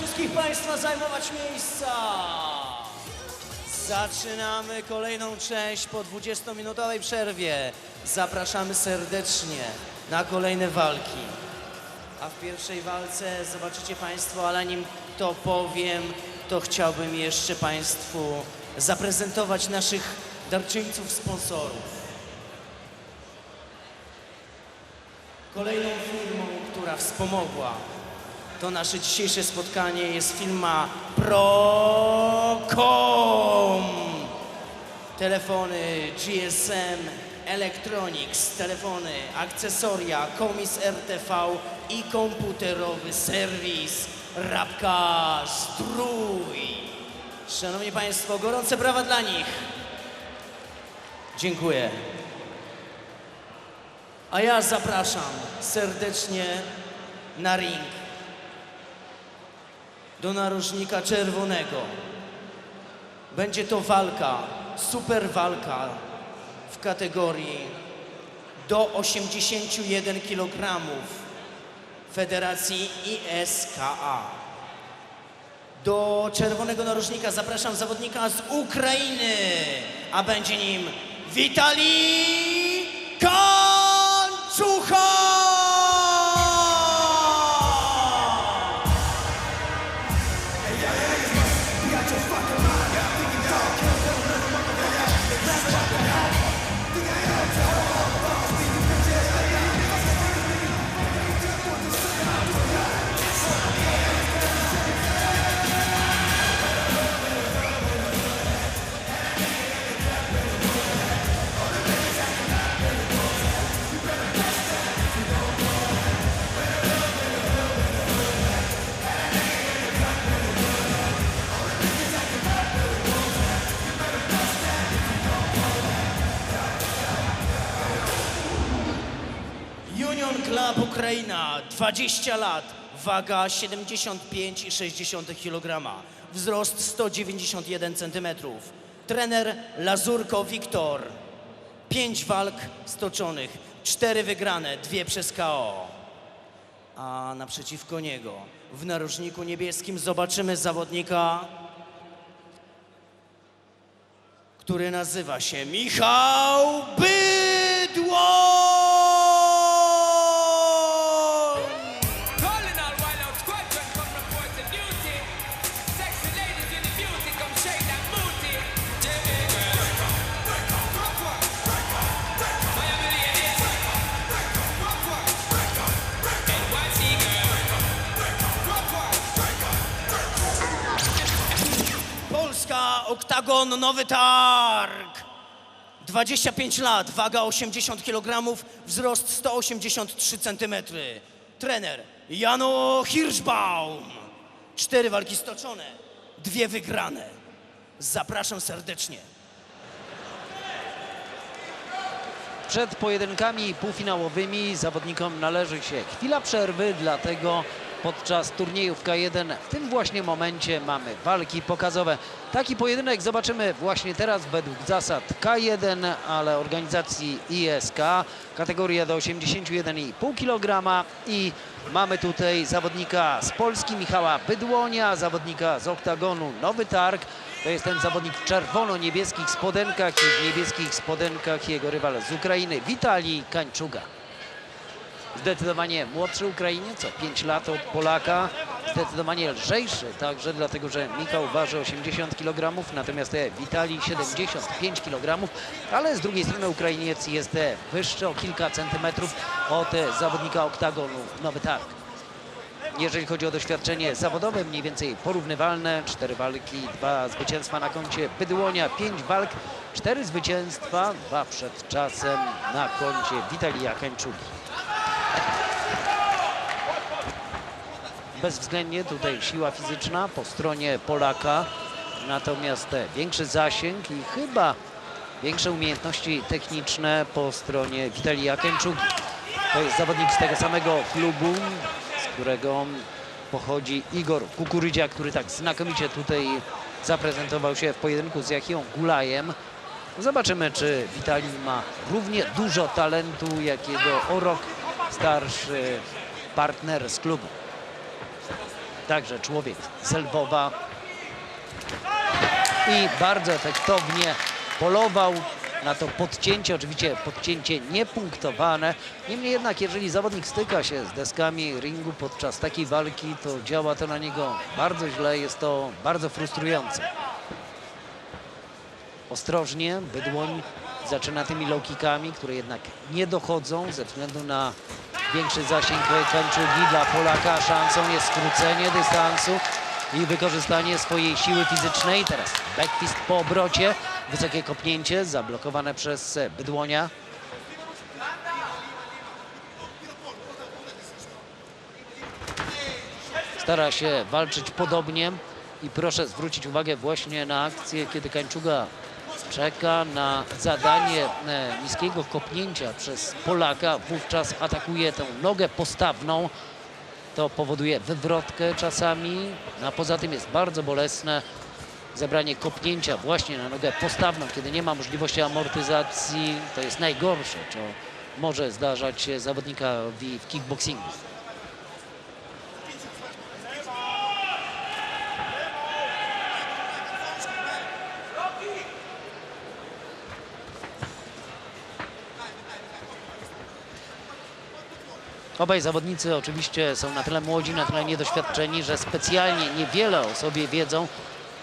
wszystkich Państwa zajmować miejsca. Zaczynamy kolejną część po 20-minutowej przerwie. Zapraszamy serdecznie na kolejne walki. A w pierwszej walce zobaczycie Państwo, ale nim to powiem, to chciałbym jeszcze Państwu zaprezentować naszych darczyńców, sponsorów. Kolejną firmą, która wspomogła to nasze dzisiejsze spotkanie jest firma Procom. Telefony GSM Electronics, telefony, akcesoria, komis RTV i komputerowy serwis Rabka Zdrój. Szanowni Państwo, gorące brawa dla nich. Dziękuję. A ja zapraszam serdecznie na ring do narożnika czerwonego. Będzie to walka, super walka w kategorii do 81 kg Federacji ISKA. Do czerwonego narożnika zapraszam zawodnika z Ukrainy, a będzie nim Witalij Kanczucha! Think I am Ukraina, 20 lat, waga 75,6 kg, wzrost 191 cm. Trener Lazurko Wiktor. 5 walk stoczonych, 4 wygrane, 2 przez KO. A naprzeciwko niego w narożniku niebieskim zobaczymy zawodnika, który nazywa się Michał Bydło! Oktagon, nowy targ. 25 lat, waga 80 kg, wzrost 183 cm. Trener Jano Hirschbaum. Cztery walki stoczone, dwie wygrane. Zapraszam serdecznie. Przed pojedynkami półfinałowymi zawodnikom należy się chwila przerwy, dlatego podczas turniejów K1 w tym właśnie momencie mamy walki pokazowe. Taki pojedynek zobaczymy właśnie teraz według zasad K1, ale organizacji ISK, kategoria do 81,5 kg i mamy tutaj zawodnika z Polski Michała Bydłonia, zawodnika z oktagonu Nowy Targ. To jest ten zawodnik w czerwono-niebieskich spodenkach i w niebieskich spodenkach jego rywal z Ukrainy Witalij Kańczuga. Zdecydowanie młodszy Ukrainiec, o 5 lat od Polaka, zdecydowanie lżejszy, także dlatego, że Michał waży 80 kg, natomiast Witalij 75 kg, ale z drugiej strony Ukrainiec jest wyższy o kilka centymetrów od zawodnika oktagonu Nowy Targ. Jeżeli chodzi o doświadczenie zawodowe, mniej więcej porównywalne. Cztery walki, dwa zwycięstwa na koncie Bydłonia, pięć walk, cztery zwycięstwa, dwa przed czasem na koncie Witalija Kańczugi. Bezwzględnie tutaj siła fizyczna po stronie Polaka, natomiast e, większy zasięg i chyba większe umiejętności techniczne po stronie Witalija Kęczugi. To jest zawodnik z tego samego klubu, z którego pochodzi Igor Kukurydzia, który tak znakomicie tutaj zaprezentował się w pojedynku z Jachią Gulajem. Zobaczymy, czy Witalij ma równie dużo talentu, jak jego o rok starszy partner z klubu. Także człowiek z Lwowa. I bardzo efektownie polował na to podcięcie, oczywiście podcięcie niepunktowane. Niemniej jednak, jeżeli zawodnik styka się z deskami ringu podczas takiej walki, to działa to na niego bardzo źle, jest to bardzo frustrujące. Ostrożnie, Bydłoń zaczyna tymi low kickami, które jednak nie dochodzą ze względu na większy zasięg kończugi. Dla Polaka szansą jest skrócenie dystansu i wykorzystanie swojej siły fizycznej. Teraz backfist po obrocie, wysokie kopnięcie zablokowane przez Bydłonia. Stara się walczyć podobnie i proszę zwrócić uwagę właśnie na akcję, kiedy Kańczuga czeka na zadanie e, niskiego kopnięcia przez Polaka, wówczas atakuje tę nogę postawną. To powoduje wywrotkę czasami, a poza tym jest bardzo bolesne zebranie kopnięcia właśnie na nogę postawną, kiedy nie ma możliwości amortyzacji. To jest najgorsze, co może zdarzać się zawodnikowi w kickboxingu. Obaj zawodnicy oczywiście są na tyle młodzi, na tyle niedoświadczeni, że specjalnie niewiele o sobie wiedzą.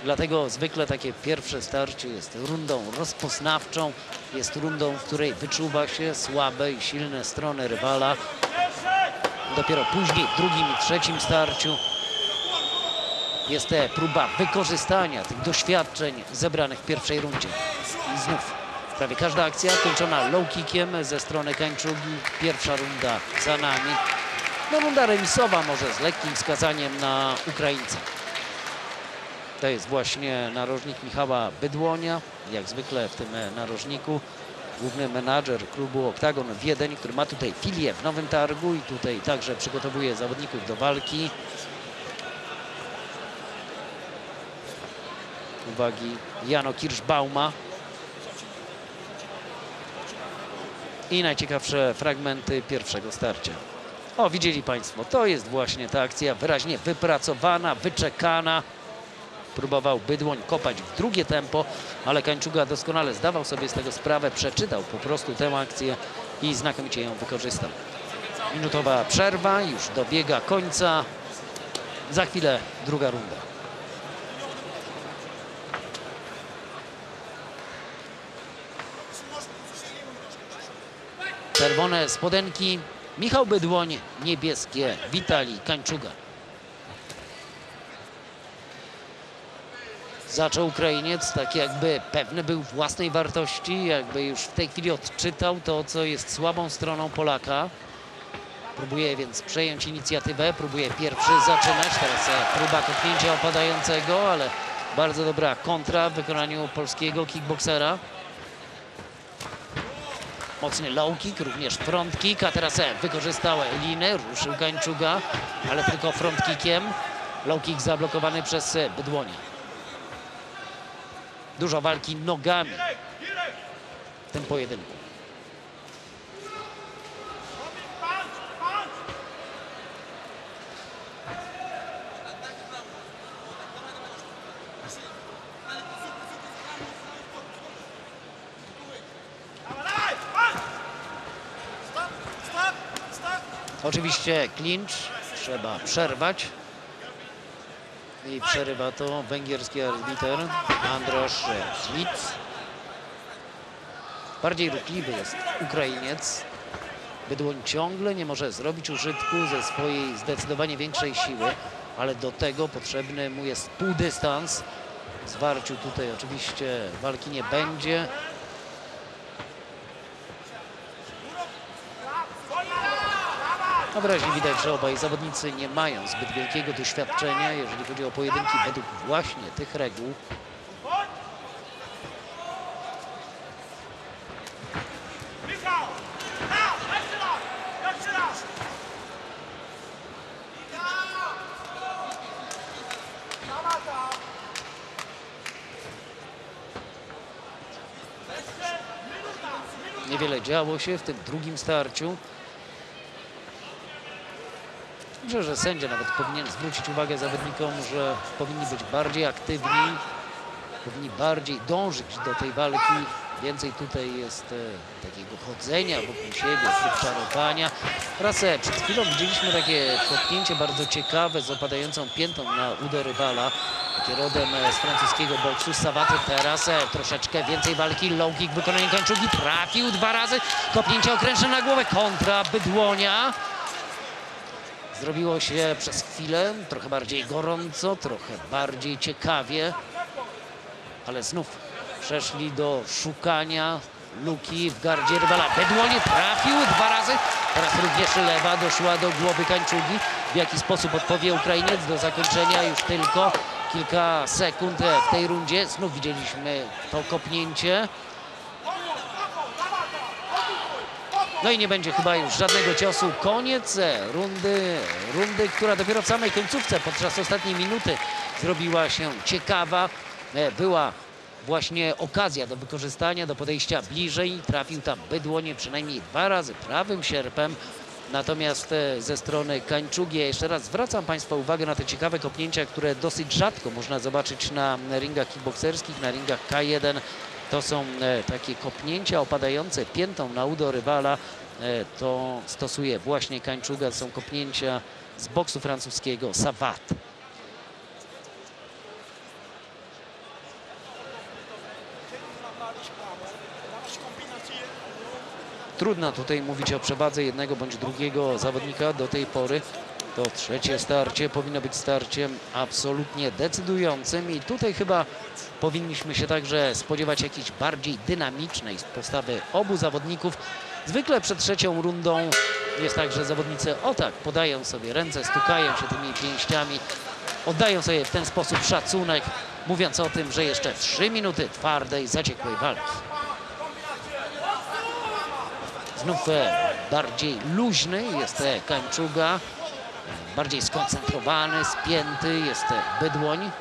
Dlatego zwykle takie pierwsze starcie jest rundą rozpoznawczą, jest rundą, w której wyczuwa się słabe i silne strony rywala. Dopiero później w drugim i trzecim starciu jest próba wykorzystania tych doświadczeń zebranych w pierwszej rundzie. I znów prawie każda akcja kończona low kickiem ze strony Kańczugi. Pierwsza runda za nami. No runda remisowa może z lekkim wskazaniem na Ukraińca. To jest właśnie narożnik Michała Bydłonia, jak zwykle w tym narożniku. Główny menadżer klubu Oktagon Wiedeń, który ma tutaj filię w Nowym Targu i tutaj także przygotowuje zawodników do walki. Uwagi Jano Kirschbauma. I najciekawsze fragmenty pierwszego starcia. O, widzieli Państwo, to jest właśnie ta akcja wyraźnie wypracowana, wyczekana. Próbował Bydłoń kopać w drugie tempo, ale Kańczuga doskonale zdawał sobie z tego sprawę, przeczytał po prostu tę akcję i znakomicie ją wykorzystał. Minutowa przerwa, już dobiega końca. Za chwilę druga runda. Czerwone spodenki Michał Bydłoń, niebieskie Witali Kańczuga. Zaczął Ukrainiec tak jakby pewny był własnej wartości, jakby już w tej chwili odczytał to, co jest słabą stroną Polaka. Próbuje więc przejąć inicjatywę, próbuje pierwszy zaczynać. Teraz próba kopnięcia opadającego, ale bardzo dobra kontra w wykonaniu polskiego kickboksera. Mocny low kick, również front kick, a teraz e, wykorzystał linę, ruszył Gańczuga, ale tylko front kickiem. Low kick zablokowany przez e, Bydłonia. Dużo walki nogami w tym pojedynku. Oczywiście clinch trzeba przerwać. I przerywa to węgierski arbiter Androsz Litz. Bardziej ruchliwy jest Ukrainiec. Bydłoń ciągle nie może zrobić użytku ze swojej zdecydowanie większej siły, ale do tego potrzebny mu jest półdystans. W zwarciu tutaj oczywiście walki nie będzie. No wyraźnie widać, że obaj zawodnicy nie mają zbyt wielkiego doświadczenia, jeżeli chodzi o pojedynki według właśnie tych reguł. Niewiele działo się w tym drugim starciu. Myślę, że sędzia nawet powinien zwrócić uwagę zawodnikom, że powinni być bardziej aktywni, powinni bardziej dążyć do tej walki. Więcej tutaj jest e, takiego chodzenia wokół siebie, prób czarowania. Raz e, przed chwilą widzieliśmy takie kopnięcie bardzo ciekawe z opadającą piętą na udo rywala. Takie rodem e, z francuskiego boksu. Sawaty teraz e, troszeczkę więcej walki. Low kick wykonanie kończugi. Trafił dwa razy. Kopnięcie okrężne na głowę. Kontra Bydłonia. Zrobiło się przez chwilę trochę bardziej gorąco, trochę bardziej ciekawie, ale znów przeszli do szukania luki w gardzie rywala. Bedłonie trafił dwa razy, teraz również lewa doszła do głowy Kańczugi. W jaki sposób odpowie Ukrainiec do zakończenia już tylko kilka sekund w tej rundzie. Znów widzieliśmy to kopnięcie. No i nie będzie chyba już żadnego ciosu. Koniec e, rundy, rundy, która dopiero w samej końcówce podczas ostatniej minuty zrobiła się ciekawa. E, Była właśnie okazja do wykorzystania, do podejścia bliżej. Trafił tam bydłonie przynajmniej dwa razy prawym sierpem. Natomiast e, ze strony Kańczugi, jeszcze raz zwracam Państwa uwagę na te ciekawe kopnięcia, które dosyć rzadko można zobaczyć na ringach kickbokserskich, na ringach K1. To są e, takie kopnięcia opadające piętą na udo rywala. E, To stosuje właśnie Kańczuga. Są kopnięcia z boksu francuskiego Savat. Trudno tutaj mówić o przewadze jednego bądź drugiego zawodnika do tej pory. To trzecie starcie powinno być starciem absolutnie decydującym i tutaj chyba powinniśmy się także spodziewać jakiejś bardziej dynamicznej postawy obu zawodników. Zwykle przed trzecią rundą jest tak, że zawodnicy o tak podają sobie ręce, stukają się tymi pięściami, oddają sobie w ten sposób szacunek, mówiąc o tym, że jeszcze trzy minuty twardej, zaciekłej walki. Znów e, bardziej luźny jest e, Kańczuga, bardziej skoncentrowany, spięty jest Bydłoń.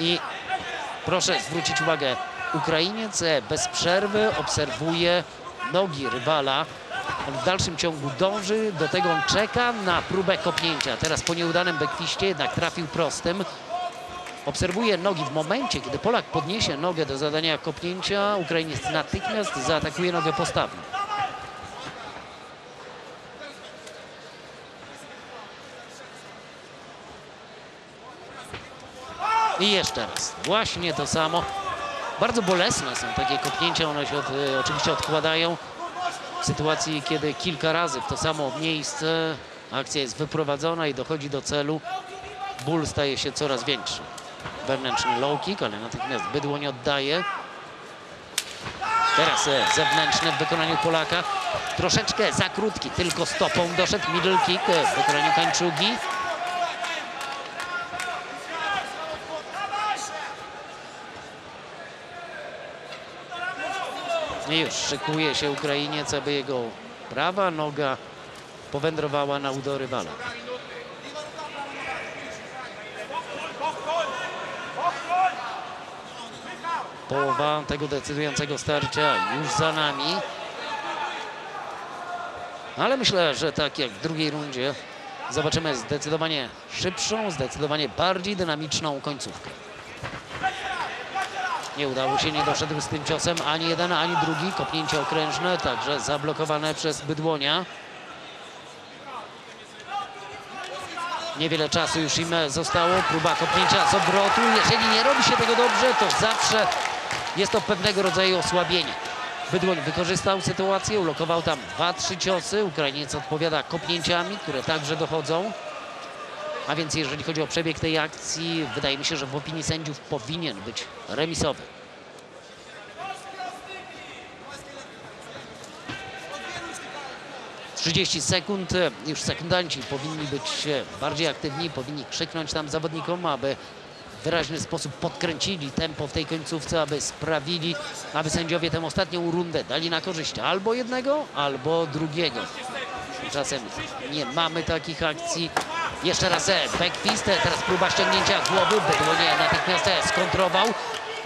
I proszę zwrócić uwagę, Ukrainiec bez przerwy obserwuje nogi rywala. On w dalszym ciągu dąży, do tego on czeka na próbę kopnięcia. Teraz po nieudanym bekwiście jednak trafił prostym. Obserwuje nogi w momencie, kiedy Polak podniesie nogę do zadania kopnięcia, Ukrainiec natychmiast zaatakuje nogę postawną. I jeszcze raz, właśnie to samo. Bardzo bolesne są takie kopnięcia, one się od, e, oczywiście odkładają. W sytuacji, kiedy kilka razy w to samo miejsce akcja jest wyprowadzona i dochodzi do celu, ból staje się coraz większy. Wewnętrzny low kick, ale natychmiast bydło nie oddaje. Teraz e, zewnętrzny w wykonaniu Polaka. Troszeczkę za krótki, tylko stopą doszedł middle kick e, w wykonaniu Kańczugi. I już szykuje się Ukrainiec, aby jego prawa noga powędrowała na udo rywala. Połowa tego decydującego starcia już za nami. Ale myślę, że tak jak w drugiej rundzie zobaczymy zdecydowanie szybszą, zdecydowanie bardziej dynamiczną końcówkę. Nie udało się, nie doszedł z tym ciosem ani jeden, ani drugi. Kopnięcie okrężne, także zablokowane przez Bydłonia. Niewiele czasu już im zostało. Próba kopnięcia z obrotu. Jeżeli nie robi się tego dobrze, to zawsze jest to pewnego rodzaju osłabienie. Bydłoń wykorzystał sytuację, ulokował tam dwa, trzy ciosy. Ukrainiec odpowiada kopnięciami, które także dochodzą. A więc jeżeli chodzi o przebieg tej akcji, wydaje mi się, że w opinii sędziów powinien być remisowy. Trzydzieści sekund, już sekundanci powinni być bardziej aktywni, powinni krzyknąć tam zawodnikom, aby w wyraźny sposób podkręcili tempo w tej końcówce, aby sprawili, aby sędziowie tę ostatnią rundę dali na korzyść albo jednego, albo drugiego. Tymczasem nie mamy takich akcji. Jeszcze raz e, backfist, e, teraz próba ściągnięcia głowy, Bydłonie natychmiast e, skontrował.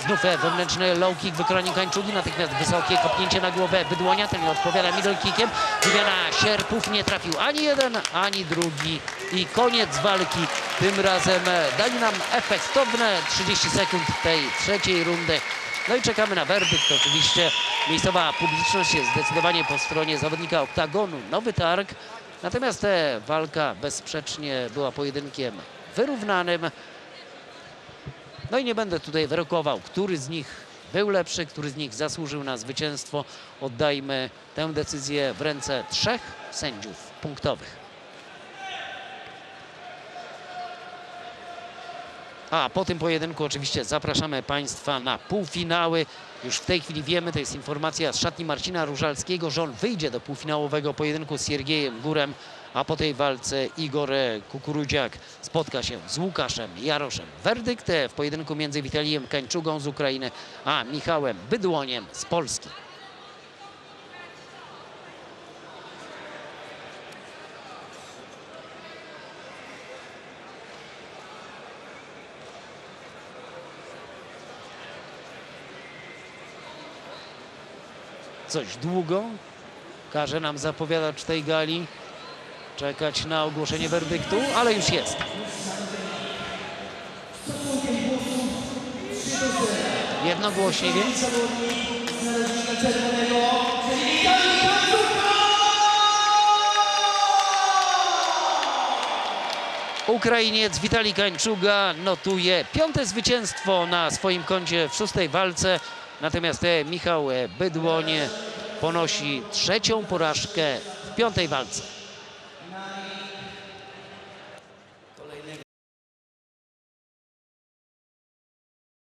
Znów wewnętrzny low kick w wykonaniu Kańczugi, natychmiast wysokie kopnięcie na głowę Bydłonia, ten nie odpowiada middle kickiem. Wymiana sierpów, nie trafił ani jeden, ani drugi i koniec walki. Tym razem dali nam efektowne 30 sekund tej trzeciej rundy. No i czekamy na werdykt. Oczywiście miejscowa publiczność jest zdecydowanie po stronie zawodnika oktagonu Nowy Targ. Natomiast e, walka bezsprzecznie była pojedynkiem wyrównanym. No i nie będę tutaj wyrokował, który z nich był lepszy, który z nich zasłużył na zwycięstwo. Oddajmy tę decyzję w ręce trzech sędziów punktowych. A po tym pojedynku oczywiście zapraszamy Państwa na półfinały. Już w tej chwili wiemy, to jest informacja z szatni Marcina Różalskiego, że on wyjdzie do półfinałowego pojedynku z Siergiejem Górem, a po tej walce Igor Kukurudziak spotka się z Łukaszem Jaroszem. Werdykt w pojedynku między Witalijem Kańczugą z Ukrainy, a Michałem Bydłoniem z Polski. Coś długo każe nam zapowiadacz tej gali czekać na ogłoszenie werdyktu, ale już jest. Jednogłośnie więc. Ukrainiec Witali Kańczuga notuje piąte zwycięstwo na swoim koncie w szóstej walce. Natomiast e, Michał e, Bydłoń ponosi trzecią porażkę w piątej walce.